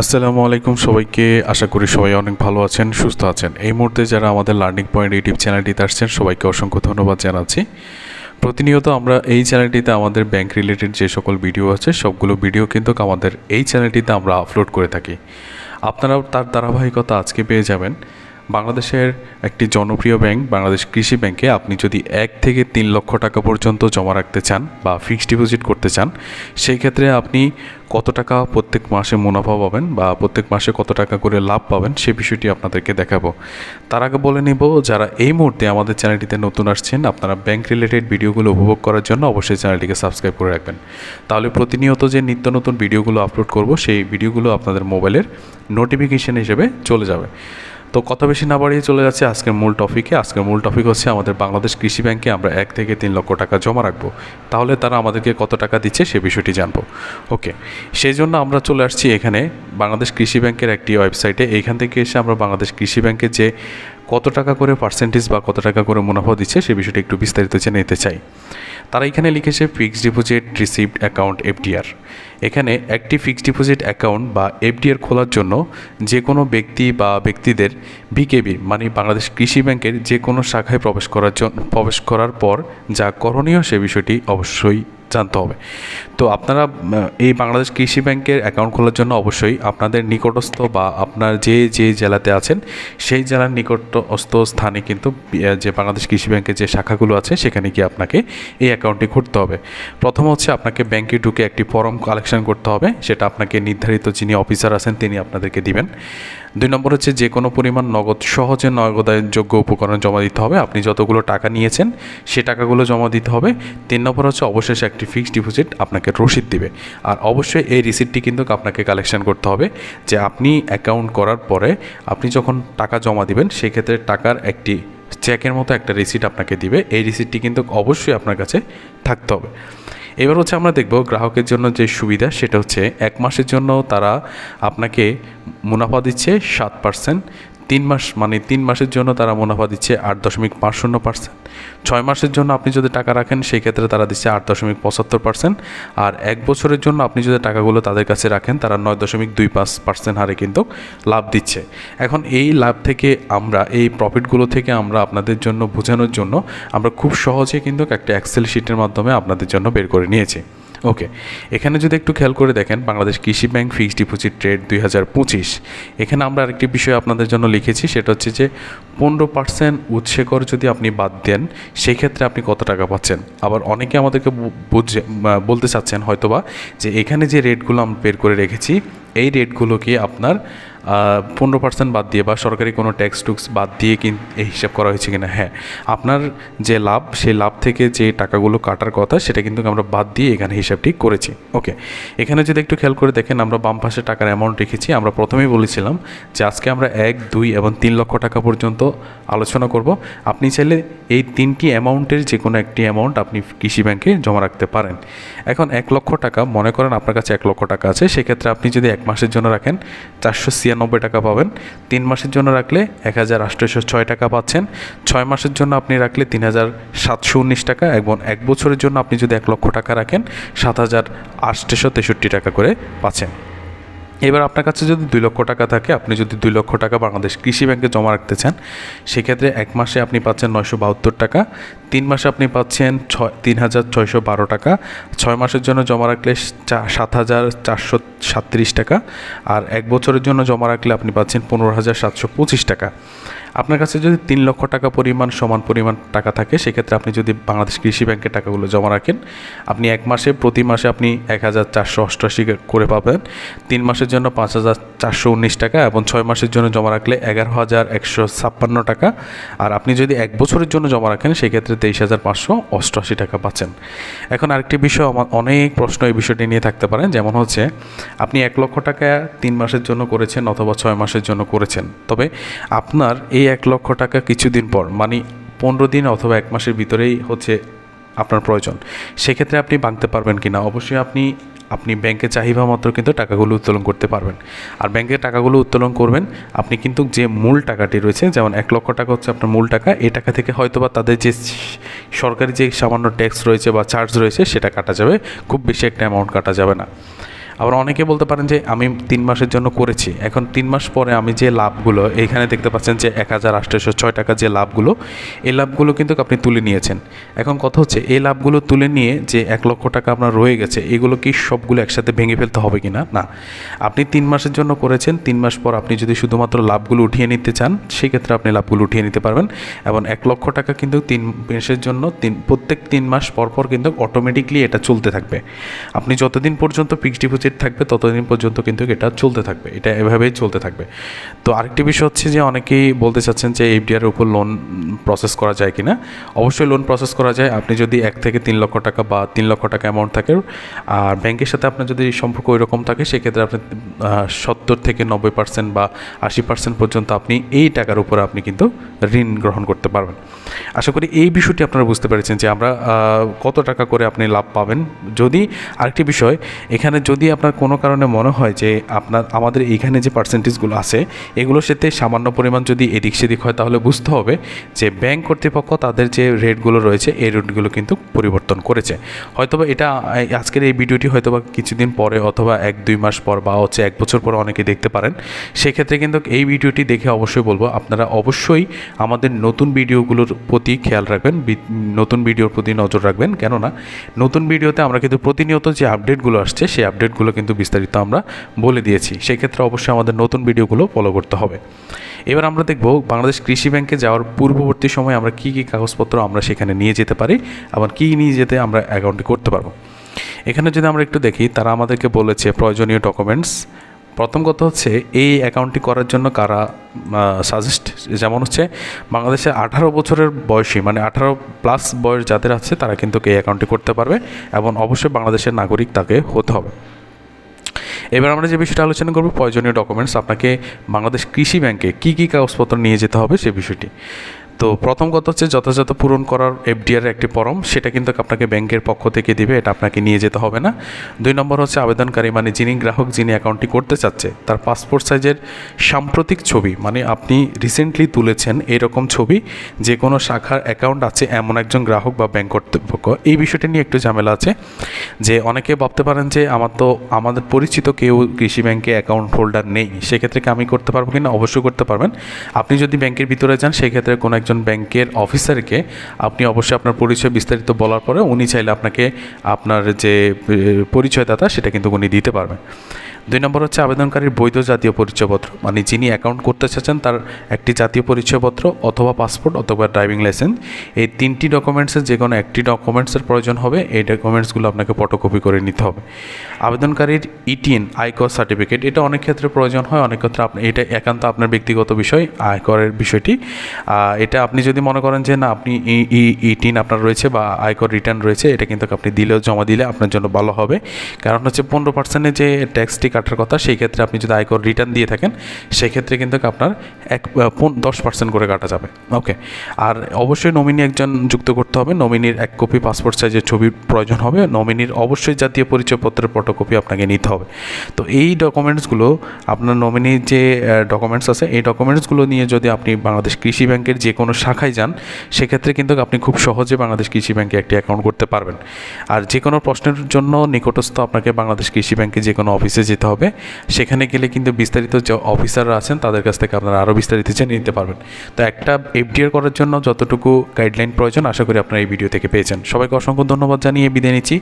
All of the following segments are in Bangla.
আসসালামু আলাইকুম সবাইকে। আশা করি সবাই অনেক ভালো আছেন, সুস্থ আছেন। এই মুহূর্তে যারা আমাদের লার্নিং পয়েন্ট ইউটিউব চ্যানেলটিতে আসছেন, সবাইকে অসংখ্য ধন্যবাদ জানাচ্ছি। প্রতিনিয়ত আমরা এই চ্যানেলটিতে আমাদের ব্যাংক রিলেটেড যে সকল ভিডিও আছে, সবগুলো ভিডিও কিন্তু আমাদের এই চ্যানেলটিতে আমরা আপলোড করে থাকি। আপনারাও তার ধারাবাহিকতা আজকে পেয়ে যাবেন। বাংলাদেশের একটি জনপ্রিয় ব্যাংক বাংলাদেশ কৃষি ব্যাংকে আপনি যদি এক থেকে তিন লক্ষ টাকা পর্যন্ত জমা রাখতে চান বা ফিক্সড ডিপোজিট করতে চান সেই ক্ষেত্রে আপনি কত টাকা প্রত্যেক মাসে মুনাফা পাবেন বা প্রত্যেক মাসে কত টাকা করে লাভ পাবেন সে বিষয়টি আপনাদেরকে দেখাবো। তার আগে বলে নিব, যারা এই মুহূর্তে আমাদের চ্যানেলটিতে নতুন আসছেন, আপনারা ব্যাংক রিলেটেড ভিডিওগুলো উপভোগ করার জন্য অবশ্যই চ্যানেলটিকে সাবস্ক্রাইব করে রাখবেন। তাহলে প্রতিনিয়ত যে নিত্য নতুন ভিডিওগুলো আপলোড করব, সেই ভিডিওগুলো আপনাদের মোবাইলের নোটিফিকেশন হিসেবে চলে যাবে। তো কত বেশি না বাড়িয়ে চলে যাচ্ছে আজকের মূল টপিকে আজকের মূল টপিক হচ্ছে আমাদের বাংলাদেশ কৃষি ব্যাংকে আমরা এক থেকে তিন লক্ষ টাকা জমা রাখব। তাহলে তারা আমাদেরকে কত টাকা দিচ্ছে সে বিষয়টি জানব। ওকে সেই জন্য আমরা চলে আসছি এখানে বাংলাদেশ কৃষি ব্যাংকের একটি ওয়েবসাইটে এইখান থেকে এসে আমরা বাংলাদেশ কৃষি ব্যাংকের যে কত টাকা করে পার্সেন্টেজ বা কত টাকা করে মুনাফা দিচ্ছে সে বিষয়টি একটু বিস্তারিত জেনে নিতে চাই। তারা এখানে লিখেছে fixed deposit received account FDR এখানে একটি ফিক্সড ডিপোজিট অ্যাকাউন্ট বা এফডিআর খোলার জন্য যে কোনো ব্যক্তি বা ব্যক্তিদের বিকেবি মানে বাংলাদেশ কৃষি ব্যাংকের যে কোনো শাখায় প্রবেশ করার জন্য প্রবেশ করার পর যা করণীয় সে বিষয়টি অবশ্যই জানতে হবে। তো আপনারা এই বাংলাদেশ কৃষি ব্যাংকের অ্যাকাউন্ট খোলার জন্য অবশ্যই আপনাদের নিকটস্থ বা আপনার যে যে জেলাতে আছেন, সেই জেলার নিকটস্থ স্থানে কিন্তু যে বাংলাদেশ কৃষি ব্যাংকের যে শাখাগুলো আছে, সেখানে গিয়ে আপনাকে এই অ্যাকাউন্টটি করতে হবে। প্রথম হচ্ছে আপনাকে ব্যাংকে ঢুকে একটি ফর্ম কালেকশন করতে হবে, সেটা আপনাকে নির্ধারিত যিনি অফিসার আছেন, তিনি আপনাদেরকে দিবেন। দুই নম্বর হচ্ছে যে কোনো পরিমাণ নগদ, সহজে নগদায়নযোগ্য উপকরণ জমা দিতে হবে। আপনি যতগুলো টাকা নিয়েছেন, সে টাকাগুলো জমা দিতে হবে। তিন নম্বর হচ্ছে অবশেষে একটি ফিক্সড ডিপোজিট আপনাকে রসিদ দিবে। আর অবশ্যই এই রিসিপ্টটি কিন্তু আপনাকে কালেকশন করতে হবে যে আপনি অ্যাকাউন্ট করার পরে আপনি যখন টাকা জমা দিবেন, সেক্ষেত্রে টাকার একটি চেকের মতো একটা রিসিট আপনাকে দিবে। এই রিসিটটি কিন্তু অবশ্যই আপনার কাছে থাকতে হবে। এবার হচ্ছে আমরা দেখব গ্রাহকের জন্য যে সুবিধা, সেটা হচ্ছে এক মাসের জন্য তারা আপনাকে মুনাফা দিচ্ছে সাত পার্সেন্ট তিন মাস মানে তিন মাসের জন্য তারা মুনাফা দিচ্ছে আট দশমিক পাঁচ শূন্য পার্সেন্ট। ছয় মাসের জন্য আপনি যদি টাকা রাখেন সেই ক্ষেত্রে তারা দিচ্ছে আট দশমিক পঁচাত্তর পার্সেন্ট। আর এক বছরের জন্য আপনি যদি টাকাগুলো তাদের কাছে রাখেন, তারা নয় দশমিক দুই পাঁচ পার্সেন্ট হারে কিন্তু লাভ দিচ্ছে। এখন এই লাভ থেকে আমরা, এই প্রফিটগুলো থেকে আমরা আপনাদের জন্য বোঝানোর জন্য আমরা খুব সহজে কিন্তু একটা এক্সেল শিটের মাধ্যমে আপনাদের জন্য বের করে নিয়েছি। ওকে এখানে যদি একটু খেয়াল করে দেখেন, বাংলাদেশ কৃষি ব্যাংক ফিক্সড ডিপোজিট রেট দুই হাজার পঁচিশ। এখানে আমরা আরেকটি বিষয় আপনাদের জন্য লিখেছি, সেটা হচ্ছে যে পনেরো পার্সেন্ট উৎসেকর যদি আপনি বাদ দেন সেই ক্ষেত্রে আপনি কত টাকা পাচ্ছেন? আবার অনেকে আমাদেরকে বুঝে বলতে চাচ্ছেন হয়তোবা যে এখানে যে রেটগুলো আমরা বের করে রেখেছি, এই রেটগুলোকে আপনার পনেরো পার্সেন্ট বাদ দিয়ে বা সরকারি কোনো ট্যাক্স টুক্স বাদ দিয়ে কি এই হিসাব করা হয়েছে কিনা? হ্যাঁ আপনার যে লাভ, সেই লাভ থেকে যে টাকাগুলো কাটার কথা, সেটা কিন্তু আমরা বাদ দিয়ে এখানে হিসাবটি করেছি। ওকে এখানে যদি একটু খেয়াল করে দেখেন, আমরা বাম পাশে টাকার অ্যামাউন্ট রেখেছি। আমরা প্রথমেই বলেছিলাম যে আজকে আমরা এক, দুই এবং তিন লক্ষ টাকা পর্যন্ত আলোচনা করব। আপনি চাইলে এই তিনটি অ্যামাউন্টের যে কোনো একটি অ্যামাউন্ট আপনি কৃষি ব্যাংকে জমা রাখতে পারেন। এখন এক লক্ষ টাকা, মনে করেন আপনার কাছে এক লক্ষ টাকা আছে, সেক্ষেত্রে আপনি যদি এক মাসের জন্য রাখেন, চারশো ছিয়ানব্বই টাকা পাবেন। তিন মাসের জন্য রাখলে এক হাজার আটশোশো ছয় টাকা পাচ্ছেন। ছয় মাসের জন্য আপনি রাখলে তিন হাজার সাতশো উনিশ টাকা এবং এক বছরের জন্য আপনি যদি এক লক্ষ টাকা রাখেন, সাত হাজার আটশোশো তেষট্টি টাকা করে পাচ্ছেন। এবার আপনার কাছে যদি দুই লক্ষ টাকা থাকে, আপনি যদি দুই লক্ষ টাকা বাংলাদেশ কৃষি ব্যাংকে জমা রাখতে চান, সেক্ষেত্রে এক মাসে আপনি পাচ্ছেন নয়শো বাহাত্তর টাকা, তিন মাসে আপনি পাচ্ছেন ছয়, তিন হাজার ছয়শো বারো টাকা, ছয় মাসের জন্য জমা রাখলে সাত হাজার চারশো সাতত্রিশ টাকা, আর এক বছরের জন্য জমা রাখলে আপনি পাচ্ছেন পনেরো হাজার সাতশো পঁচিশ টাকা। আপনার কাছে যদি তিন লক্ষ টাকা পরিমাণ, সমান পরিমাণ টাকা থাকে, সেক্ষেত্রে আপনি যদি বাংলাদেশ কৃষি ব্যাংকের টাকাগুলো জমা রাখেন, আপনি এক মাসে, প্রতি মাসে আপনি এক হাজার চারশো অষ্টআশি করে পাবেন। তিন মাসের জন্য পাঁচ হাজার চারশো উনিশ টাকা এবং ছয় মাসের জন্য জমা রাখলে এগারো হাজার একশো ছাপ্পান্ন টাকা। আর আপনি যদি এক বছরের জন্য জমা রাখেন, সেক্ষেত্রে তেইশ হাজার পাঁচশো অষ্টআশি টাকা পাচ্ছেন। এখন আরেকটি বিষয়, আমার অনেক প্রশ্ন এই বিষয়টি নিয়ে থাকতে পারেন যেমন হচ্ছে, আপনি এক লক্ষ টাকা তিন মাসের জন্য করেছেন অথবা ছয় মাসের জন্য করেছেন। তবে আপনার এই এক লক্ষ টাকা কিছুদিন পর মানে পনেরো দিন অথবা এক মাসের ভিতরেই হচ্ছে আপনার প্রয়োজন। সেক্ষেত্রে আপনি ভাঙতে পারবেন কি না অবশ্যই আপনি আপনি ব্যাংকে চাহিদা মাত্র কিন্তু টাকাগুলো উত্তোলন করতে পারবেন। আর ব্যাংকে টাকাগুলো উত্তোলন করবেন, আপনি কিন্তু যে মূল টাকাটি রয়েছে, যেমন এক লক্ষ টাকা হচ্ছে আপনার মূল টাকা, এই টাকা থেকে হয়তো বা তাদের যে সরকারি যে সামান্য ট্যাক্স রয়েছে বা চার্জ রয়েছে, সেটা কাটা যাবে। খুব বেশি একটা অ্যামাউন্ট কাটা যাবে না। আবার অনেকে বলতে পারেন যে আমি তিন মাসের জন্য করেছি। এখন তিন মাস পরে আমি যে লাভগুলো, এইখানে দেখতে পাচ্ছেন যে এক হাজার আটশোশো ছয় টাকা যে লাভগুলো, এই লাভগুলো কিন্তু আপনি তুলে নিয়েছেন। এখন কথা হচ্ছে, এই লাভগুলো তুলে নিয়ে যে এক লক্ষ টাকা আপনার রয়ে গেছে, এগুলো কি সবগুলো একসাথে ভেঙে ফেলতে হবে কি না। না আপনি তিন মাসের জন্য করেছেন, তিন মাস পর আপনি যদি শুধুমাত্র লাভগুলো উঠিয়ে নিতে চান, সেক্ষেত্রে আপনি লাভগুলো উঠিয়ে নিতে পারবেন। এবং এক লক্ষ টাকা কিন্তু তিন মাসের জন্য তিন, প্রত্যেক তিন মাস পর পর কিন্তু অটোমেটিকলি এটা চলতে থাকবে। আপনি যতদিন পর্যন্ত ফিক্সড ডিপোজিট থাকবে, ততদিন পর্যন্ত কিন্তু এটা চলতে থাকবে, এটা এভাবেই চলতে থাকবে। তো আরেকটি বিষয় হচ্ছে যে অনেকেই বলতে চাচ্ছেন যে এফডিআর উপর লোন প্রসেস করা যায় কি না অবশ্যই লোন প্রসেস করা যায়। আপনি যদি এক থেকে তিন লক্ষ টাকা বা তিন লক্ষ টাকা অ্যামাউন্ট থাকে, আর ব্যাংকের সাথে আপনার যদি সম্পর্ক ওই রকম থাকে, সেক্ষেত্রে আপনি সত্তর থেকে নব্বই পার্সেন্ট বা আশি পার্সেন্ট পর্যন্ত আপনি এই টাকার উপরে আপনি কিন্তু ঋণ গ্রহণ করতে পারবেন। আশা করি এই বিষয়টি আপনারা বুঝতে পেরেছেন যে আমরা কত টাকা করে আপনি লাভ পাবেন। যদি আরেকটি বিষয়, এখানে যদি আপনার কোনো কারণে মনে হয় যে আপনার, আমাদের এইখানে যে পার্সেন্টেজগুলো আছে, এগুলোর সাথে সামান্য পরিমাণ যদি এদিক সেদিক হয় তাহলে বুঝতে হবে যে ব্যাংক কর্তৃপক্ষ তাদের যে রেটগুলো রয়েছে, এই রেটগুলো কিন্তু পরিবর্তন করেছে। হয়তোবা এটা আজকের এই ভিডিওটি হয়তোবা কিছুদিন পরে অথবা এক, দুই মাস পর বা হচ্ছে এক বছর পর অনেকে দেখতে পারেন। সেক্ষেত্রে কিন্তু এই ভিডিওটি দেখে অবশ্যই বলব, আপনারা অবশ্যই আমাদের নতুন ভিডিওগুলোর প্রতি খেয়াল রাখবেন নতুন ভিডিওর প্রতি নজর রাখবেন। কেননা, নতুন ভিডিওতে আমরা কিন্তু প্রতিনিয়ত যে আপডেটগুলো আসছে, সেই আপডেটগুলো কিন্তু বিস্তারিত আমরা বলে দিয়েছি। সেক্ষেত্রে অবশ্যই আমাদের নতুন ভিডিওগুলো ফলো করতে হবে। এবার আমরা দেখব বাংলাদেশ কৃষি ব্যাংকে যাওয়ার পূর্ববর্তী সময়ে আমরা কী কী কাগজপত্র আমরা সেখানে নিয়ে যেতে পারি এবং কী নিয়ে যেতে আমরা অ্যাকাউন্টটি করতে পারব। এখানে যদি আমরা একটু দেখি, তারা আমাদেরকে বলেছে প্রয়োজনীয় ডকুমেন্টস প্রথম কথা হচ্ছে, এই অ্যাকাউন্টটি করার জন্য কারা সাজেস্ট যেমন হচ্ছে, বাংলাদেশে আঠারো বছরের বয়সী মানে আঠারো প্লাস বয়স যাদের আছে, তারা কিন্তু এই অ্যাকাউন্টটি করতে পারবে এবং অবশ্যই বাংলাদেশের নাগরিক তাকে হতে হবে। এবার আমরা যে বিষয়টা আলোচনা করব, প্রয়োজনীয় ডকুমেন্টস আপনাকে বাংলাদেশ কৃষি ব্যাংকে কী কী কাগজপত্র নিয়ে যেতে হবে সে বিষয়টি। তো প্রথম কথা হচ্ছে যথাযথ পূরণ করার এফডিআর একটি ফর্ম সেটা কিন্তু আপনাকে ব্যাংকের পক্ষ থেকে দিবে, এটা আপনাকে নিয়ে যেতে হবে না। দুই নম্বর হচ্ছে আবেদনকারী মানে যিনি গ্রাহক, যিনি অ্যাকাউন্টটি করতে চাচ্ছে, তার পাসপোর্ট সাইজের সাম্প্রতিক ছবি মানে আপনি রিসেন্টলি তুলেছেন এরকম ছবি যে কোনো শাখার অ্যাকাউন্ট আছে এমন একজন গ্রাহক বা ব্যাংক কর্তৃপক্ষ। এই বিষয়টি নিয়ে একটু ঝামেলা আছে, যে অনেকে ভাবতে পারেন যে আমার তো, আমাদের পরিচিত কেউ কৃষি ব্যাংকে অ্যাকাউন্ট হোল্ডার নেই, সেক্ষেত্রে কি আমি করতে পারব কিনা? অবশ্যই করতে পারবেন। আপনি যদি ব্যাংকের ভিতরে যান, সেক্ষেত্রে কোনো একজন ব্যাংকের অফিসারকে আপনি অবশ্যই আপনার পরিচয় বিস্তারিত বলার পরে উনি চাইলে আপনাকে আপনার যে পরিচয়দাতা সেটা কিন্তু উনি দিতে পারবেন। দুই নম্বর হচ্ছে আবেদনকারীর বৈধ জাতীয় পরিচয়পত্র মানে যিনি অ্যাকাউন্ট করতে চাচ্ছেন তার একটি জাতীয় পরিচয়পত্র অথবা পাসপোর্ট অথবা ড্রাইভিং লাইসেন্স এই তিনটি ডকুমেন্টসের যে কোনো একটি ডকুমেন্টসের প্রয়োজন হবে, এই ডকুমেন্টসগুলো আপনাকে ফটোকপি করে নিতে হবে। আবেদনকারীর ইটিএন আয়কর সার্টিফিকেট এটা অনেক ক্ষেত্রে প্রয়োজন হয়, অনেক ক্ষেত্রে আপনি, এটা একান্ত আপনার ব্যক্তিগত বিষয়, আয়করের বিষয়টি। এটা আপনি যদি মনে করেন যে না, আপনি ই ইটিন আপনার রয়েছে বা আয়কর রিটার্ন রয়েছে, এটা কিন্তু আপনি দিলেও জমা দিলে আপনার জন্য ভালো হবে। কারণ হচ্ছে পনেরো পার্সেন্টের যে ট্যাক্সটি কাটার কথা, সেই ক্ষেত্রে আপনি যদি আয়কর রিটার্ন দিয়ে থাকেন, সেক্ষেত্রে কিন্তু আপনার এক দশ পার্সেন্ট করে কাটা যাবে। ওকে আর অবশ্যই নমিনি একজন যুক্ত করতে হবে। নমিনির এক কপি পাসপোর্ট সাইজের ছবির প্রয়োজন হবে। নমিনির অবশ্যই জাতীয় পরিচয়পত্রের ফটোকপি আপনাকে নিতে হবে। তো এই ডকুমেন্টসগুলো আপনার নমিনির যে ডকুমেন্টস আছে, এই ডকুমেন্টসগুলো নিয়ে যদি আপনি বাংলাদেশ কৃষি ব্যাংকের যে কোনো শাখায় যান, সেক্ষেত্রে কিন্তু আপনি খুব সহজে বাংলাদেশ কৃষি ব্যাংকে একটি অ্যাকাউন্ট করতে পারবেন। আর যে কোনো প্রশ্নের জন্য নিকটস্থ আপনাকে বাংলাদেশ কৃষি ব্যাংকে যে কোনো অফিসে যেতে হবে। সেখানে গেলে কিন্তু বিস্তারিত যে অফিসাররা আছেন, তাদের কাছ থেকে আপনারা আরও বিস্তারিত জেনে নিতে পারবেন। তো একটা এফডিআর করার জন্য যতটুকু গাইডলাইন প্রয়োজন, আশা করি আপনারা এই ভিডিও থেকে পেয়েছেন। সবাইকে অসংখ্য ধন্যবাদ জানিয়ে বিদায় নিচ্ছি।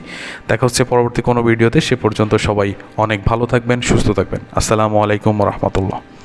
দেখা হচ্ছে পরবর্তী কোনো ভিডিওতে সে পর্যন্ত সবাই অনেক ভালো থাকবেন, সুস্থ থাকবেন। আসসালামু আলাইকুম রহমতুল্লাহ।